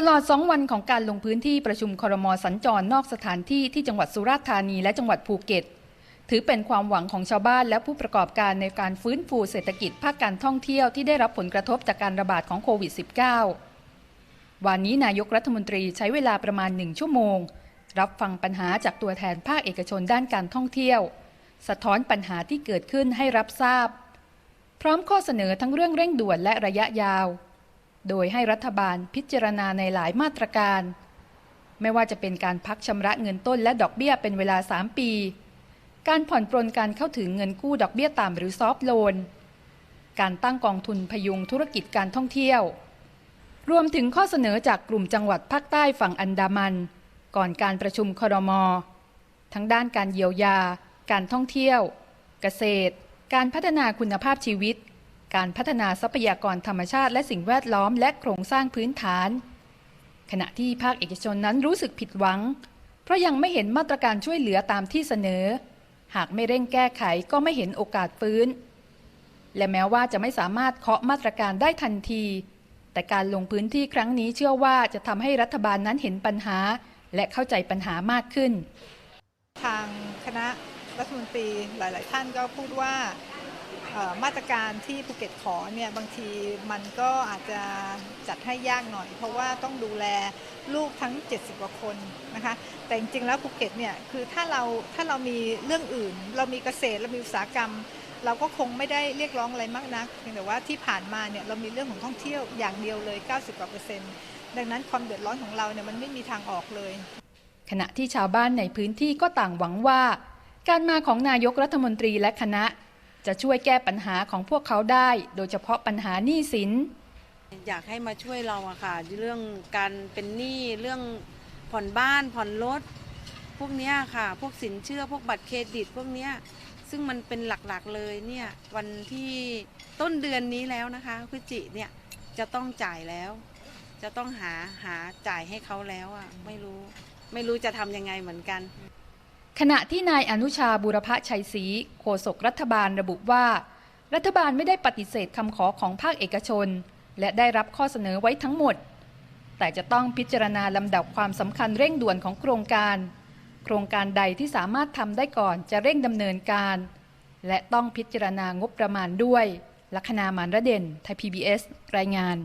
ตลอด 2 วันของการลงพื้นที่ประชุมครมสัญจรนอกสถานที่ที่จังหวัดสุราษฎร์ธานีและจังหวัดภูเก็ต ถือเป็นความหวังของชาวบ้านและผู้ประกอบการในการฟื้นฟูเศรษฐกิจภาคการท่องเที่ยวที่ได้รับผลกระทบจากการระบาดของโควิด -19 วันนี้นายกรัฐมนตรีใช้เวลาประมาณหนึ่งชั่วโมง รับฟังปัญหาจากตัวแทนภาคเอกชนด้านการท่องเที่ยว สะท้อนปัญหาที่เกิดขึ้นให้รับทราบ พร้อมข้อเสนอทั้งเรื่องเร่งด่วนและระยะยาว โดยให้รัฐบาลพิจารณาในหลายมาตรการ ไม่ว่าจะเป็นการพักชำระเงินต้นและดอกเบี้ยเป็นเวลา 3 ปี การผ่อนปรนการเข้าถึงเงินกู้ดอกเบี้ยต่ำหรือซอฟท์โลน การตั้งกองทุนพยุงธุรกิจการท่องเที่ยว รวมถึงข้อเสนอจากกลุ่มจังหวัดภาคใต้ฝั่งอันดามัน ก่อนการประชุมครม ทั้งด้านการเยียวยา การท่องเที่ยว เกษตร การพัฒนาคุณภาพชีวิต การพัฒนาทรัพยากรธรรมชาติและสิ่งแวดล้อมและโครงสร้างพื้นฐาน ขณะที่ภาคเอกชนนั้นรู้สึกผิดหวัง เพราะยังไม่เห็นมาตรการช่วยเหลือตามที่เสนอ หากไม่เร่งแก้ไขก็ไม่เห็นโอกาสฟื้น และแม้ว่าจะไม่สามารถเคาะมาตรการได้ทันที แต่การลงพื้นที่ครั้งนี้เชื่อว่าจะทำให้รัฐบาลนั้นเห็นปัญหา และเข้าใจปัญหามากขึ้น ทางคณะรัฐมนตรีหลาย ๆ ท่านก็พูดว่า มาตรการที่ภูเก็ตขอเนี่ยบางทีมันก็อาจจะจัดให้ยากหน่อย เพราะว่าต้องดูแลลูกทั้ง 70 กว่าคนนะคะ แต่จริงๆแล้วภูเก็ตเนี่ยคือถ้าเราถ้าเรามีเรื่องอื่น เรามีเกษตรเรามีอุตสาหกรรม เราก็คงไม่ได้เรียกร้องอะไรมากนักเพียงแต่ว่าที่ผ่านมาเนี่ยเรามีเรื่องของท่องเที่ยวอย่างเดียวเลย 90 กว่าเปอร์เซ็นต์ดังนั้นความเดือดร้อนของเราเนี่ยมันไม่มีทางออกเลย ขณะที่ชาวบ้านในพื้นที่ก็ต่างหวังว่า การมาของนายกรัฐมนตรีและคณะ จะช่วยแก้ปัญหาของพวกเขาได้ โดยเฉพาะปัญหาหนี้สิน อยากให้มาช่วยเราอะค่ะ เรื่องการเป็นหนี้เรื่องผ่อนบ้านผ่อนรถพวกเนี้ยค่ะ พวกสินเชื่อพวกบัตรเครดิตพวกเนี้ยซึ่งมันเป็นหลักๆเลยเนี่ยวันที่ต้นเดือนนี้แล้วนะคะพฤศจิเนี่ยจะต้องจ่ายแล้ว จะต้องหาหาจ่ายให้เขาแล้วอะไม่รู้ไม่รู้จะทำยังไงเหมือนกัน ขณะที่นายอนุชาบุรพชัยศรีโฆษกรัฐบาลระบุว่า รัฐบาลไม่ได้ปฏิเสธคำขอของภาคเอกชน และได้รับข้อเสนอไว้ทั้งหมด แต่จะต้องพิจารณาลำดับความสำคัญเร่งด่วนของโครงการ โครงการใดที่สามารถทำได้ก่อนจะเร่งดำเนินการ และต้องพิจารณางบประมาณด้วย ลัคนามานระเด่นไทย PBS รายงาน